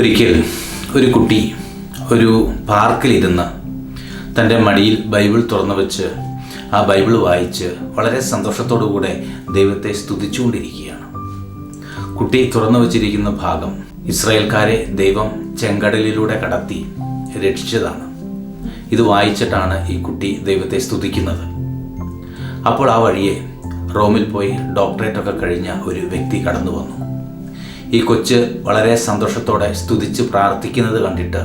ഒരിക്കൽ ഒരു കുട്ടി ഒരു പാർക്കിലിരുന്ന് തന്റെ മടിയിൽ ബൈബിൾ തുറന്നു വെച്ച് ആ ബൈബിൾ വായിച്ച് വളരെ സന്തോഷത്തോടുകൂടെ ദൈവത്തെ സ്തുതിച്ചുകൊണ്ടിരിക്കുകയാണ്. കുട്ടി തുറന്നു വച്ചിരിക്കുന്ന ഭാഗം ഇസ്രായേൽക്കാരെ ദൈവം ചെങ്കടലിലൂടെ കടത്തി രക്ഷിച്ചതാണ്. ഇത് വായിച്ചിട്ടാണ് ഈ കുട്ടി ദൈവത്തെ സ്തുതിക്കുന്നത്. അപ്പോൾ ആ വഴിയെ റോമിൽ പോയി ഡോക്ടറേറ്റ് ഒക്കെ കഴിഞ്ഞ ഒരു വ്യക്തി കടന്നു വന്നു. ഈ കൊച്ച് വളരെ സന്തോഷത്തോടെ സ്തുതിച്ച് പ്രാർത്ഥിക്കുന്നത് കണ്ടിട്ട്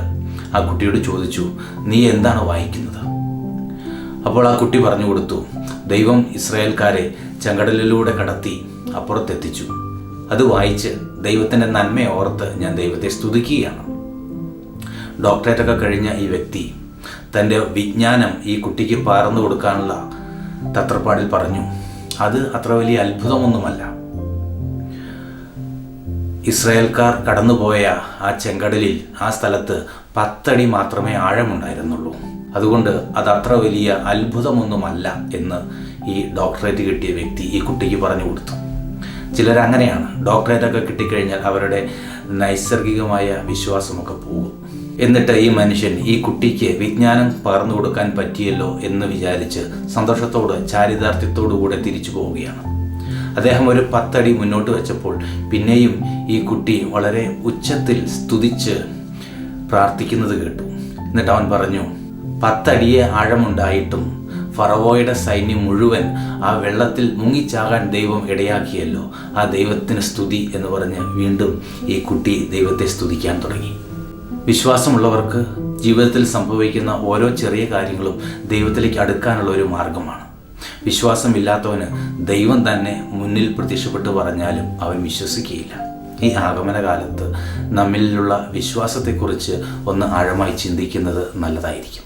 ആ കുട്ടിയോട് ചോദിച്ചു നീ എന്താണ് വായിക്കുന്നത്? അപ്പോൾ ആ കുട്ടി പറഞ്ഞു കൊടുത്തു ദൈവം ഇസ്രായേൽക്കാരെ ചെങ്കടലിലൂടെ കടത്തി അപ്പുറത്തെത്തിച്ചു. അത് വായിച്ച് ദൈവത്തിന്റെ നന്മയെ ഓർത്ത് ഞാൻ ദൈവത്തെ സ്തുതിക്കുകയാണ്. ഡോക്ടറേറ്റൊക്കെ കഴിഞ്ഞ ഈ വ്യക്തി തന്റെ വിജ്ഞാനം ഈ കുട്ടിക്ക് പകർന്നു കൊടുക്കാനുള്ള തത്രപ്പാടിൽ പറഞ്ഞു അത് അത്ര വലിയ അത്ഭുതമൊന്നുമല്ല. ഇസ്രായേൽക്കാർ കടന്നുപോയ ആ ചെങ്കടലിൽ ആ സ്ഥലത്ത് പത്തടി മാത്രമേ ആഴമുണ്ടായിരുന്നുള്ളൂ. അതുകൊണ്ട് അത് അത്ര വലിയ അത്ഭുതമൊന്നുമല്ല എന്ന് ഈ ഡോക്ടറേറ്റ് കിട്ടിയ വ്യക്തി ഈ കുട്ടിക്ക് പറഞ്ഞു കൊടുത്തു. ചിലർ അങ്ങനെയാണ് ഡോക്ടറേറ്റ് ഒക്കെ കിട്ടിക്കഴിഞ്ഞാൽ അവരുടെ നൈസർഗികമായ വിശ്വാസമൊക്കെ പോകും. എന്നിട്ട് ഈ മനുഷ്യൻ ഈ കുട്ടിക്ക് വിജ്ഞാനം പകർന്നു കൊടുക്കാൻ പറ്റിയല്ലോ എന്ന് വിചാരിച്ച് സന്തോഷത്തോട് ചാരിതാർത്ഥ്യത്തോടു കൂടെ തിരിച്ചു പോവുകയാണ്. അദ്ദേഹം ഒരു പത്തടി മുന്നോട്ട് വെച്ചപ്പോൾ പിന്നെയും ഈ കുട്ടി വളരെ ഉച്ചത്തിൽ സ്തുതിച്ച് പ്രാർത്ഥിക്കുന്നത് കേട്ടു. എന്നിട്ട് അവൻ പറഞ്ഞു പത്തടിയെ ആഴമുണ്ടായിട്ടും ഫറവോയുടെ സൈന്യം മുഴുവൻ ആ വെള്ളത്തിൽ മുങ്ങിച്ചാകാൻ ദൈവം ഇടയാക്കിയല്ലോ. ആ ദൈവത്തിന് സ്തുതി എന്ന് പറഞ്ഞ് വീണ്ടും ഈ കുട്ടി ദൈവത്തെ സ്തുതിക്കാൻ തുടങ്ങി. വിശ്വാസമുള്ളവർക്ക് ജീവിതത്തിൽ സംഭവിക്കുന്ന ഓരോ ചെറിയ കാര്യങ്ങളും ദൈവത്തിലേക്ക് അടുക്കാനുള്ള ഒരു മാർഗമാണ്. വിശ്വാസമില്ലാത്തവന് ദൈവം തന്നെ മുന്നിൽ പ്രത്യക്ഷപ്പെട്ട് പറഞ്ഞാലും അവൻ വിശ്വസിക്കുകയില്ല. ഈ ആഗമന കാലത്ത് നമ്മിലുള്ള വിശ്വാസത്തെക്കുറിച്ച് ഒന്ന് ആഴമായി ചിന്തിക്കുന്നത് നല്ലതായിരിക്കും.